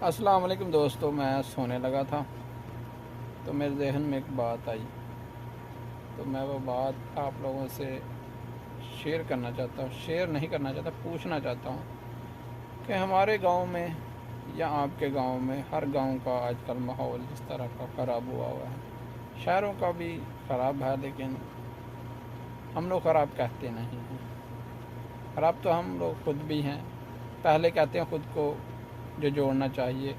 السلام علیکم دوستو، میں سونے لگا تھا۔ تو میرے ذہن میں ایک بات آئی۔ تو میں وہ بات آپ لوگوں سے شیئر کرنا چاہتا ہوں، شیئر نہیں کرنا چاہتا، پوچھنا چاہتا ہوں کہ ہمارے گاؤں میں یا آپ کے گاؤں میں، ہر گاؤں کا آج کل ماحول جس طرح کا خراب ہوا ہوا ہے۔ شہروں کا بھی خراب ہے، لیکن ہم لوگ خراب کہتے نہیں ہیں۔ خراب تو ہم لوگ خود بھی ہیں۔ پہلے کہتے ہیں خود کو جو جوڑنا چاہیے،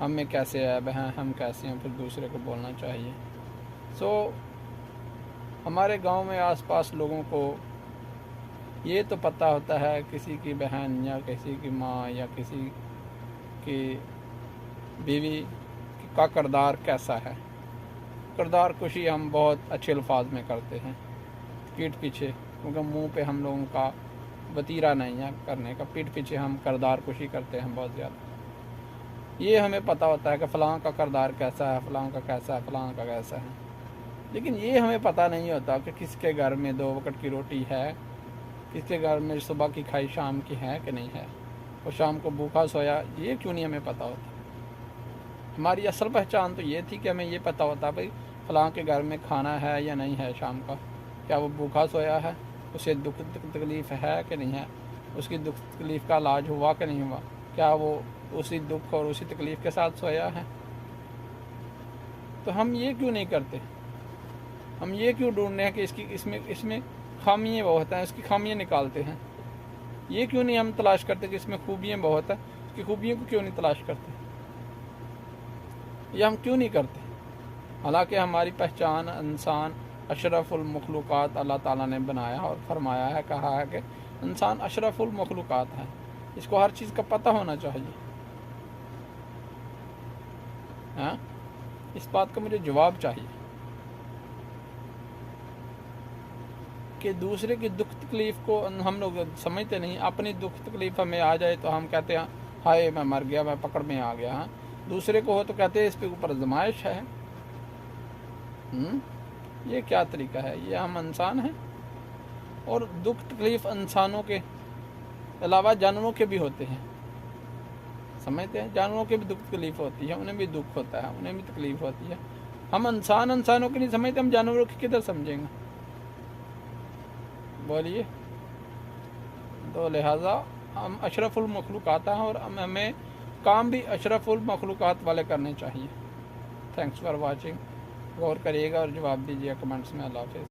ہم میں کیسے عیب ہیں، ہم کیسے ہیں، پھر دوسرے کو بولنا چاہیے۔ سو ہمارے گاؤں میں آس پاس لوگوں کو یہ تو پتہ ہوتا ہے، کسی کی بہن یا کسی کی ماں یا کسی کی بیوی کا کردار کیسا ہے۔ کردار کشی ہم بہت اچھے الفاظ میں کرتے ہیں۔ پیٹھ پیچھے، کیونکہ منہ پہ ہم لوگوں کا وطیرہ نہیں ہے، کرنے کا پیٹھ پیچھے ہم کردار کشی کرتے ہیں بہت زیادہ۔ یہ ہمیں پتہ ہوتا ہے کہ فلاں کا کردار کیسا ہے، فلاں کا کیسا ہے، فلاں کا کیسا ہے۔ لیکن یہ ہمیں پتہ نہیں ہوتا کہ کس کے گھر میں دو وقت کی روٹی ہے، کس کے گھر میں صبح کی کھائی شام کی ہے کہ نہیں ہے۔ اور شام کو بھوکا سویا، یہ کیوں نہیں ہمیں پتہ ہوتا؟ ہماری اصل پہچان تو یہ تھی کہ ہمیں یہ پتہ ہوتا بھائی فلاں کے گھر میں کھانا ہے یا نہیں ہے شام کا۔ کیا وہ بھوکا سویا ہے؟ اسے دکھ تکلیف ہے کہ نہیں ہے؟ اس کی دکھ تکلیف کا علاج ہوا کہ نہیں ہوا؟ کیا وہ اسی دکھ اور اسی تکلیف کے ساتھ سویا ہے؟ تو ہم یہ کیوں نہیں کرتے؟ ہم یہ کیوں ڈھونڈتے ہیں کہ اس کی، اس میں اس میں خامیاں بہت ہیں، اس کی خامیاں نکالتے ہیں؟ یہ کیوں نہیں ہم تلاش کرتے کہ اس میں خوبیاں بہت ہیں؟ اس کی خوبیوں کو کیوں نہیں تلاش کرتے؟ یہ ہم کیوں نہیں کرتے؟ حالانکہ ہماری پہچان، انسان، اشرف المخلوقات اللہ تعالیٰ نے بنایا اور فرمایا ہے، کہا ہے کہ انسان اشرف المخلوقات ہے اس کو ہر چیز کا پتہ ہونا چاہیے۔ ہاں؟ اس بات کا مجھے جواب چاہیے۔ کہ دوسرے کی دکھ تکلیف کو ہم لوگ سمجھتے نہیں، اپنی دکھ تکلیف ہمیں آ جائے تو ہم کہتے ہیں، ہائے میں مر گیا، میں پکڑ میں آ گیا۔ ہاں؟ دوسرے کو ہو تو کہتے ہیں، اس پہ اوپر زمائش ہے۔ یہ کیا طریقہ ہے؟ یہ ہم انسان ہیں۔ اور دکھ تکلیف انسانوں کے علاوہ جانوروں کے بھی ہوتے ہیں۔ سمجھتے ہیں؟ جانوروں کے بھی دکھ تکلیف ہوتی ہے، انہیں بھی دکھ ہوتا ہے، انہیں بھی تکلیف ہوتی ہے۔ ہم انسان انسانوں کے نہیں سمجھتے، ہم جانوروں کی کدھر سمجھیں گے؟ بولیے۔ تو لہٰذا ہم اشرف المخلوقات ہیں اور ہمیں کام بھی اشرف المخلوقات والے کرنے چاہیے۔ تھینکس فار واچنگ غور کریے گا اور جواب دیجیے کمنٹس میں۔ اللہ حافظ۔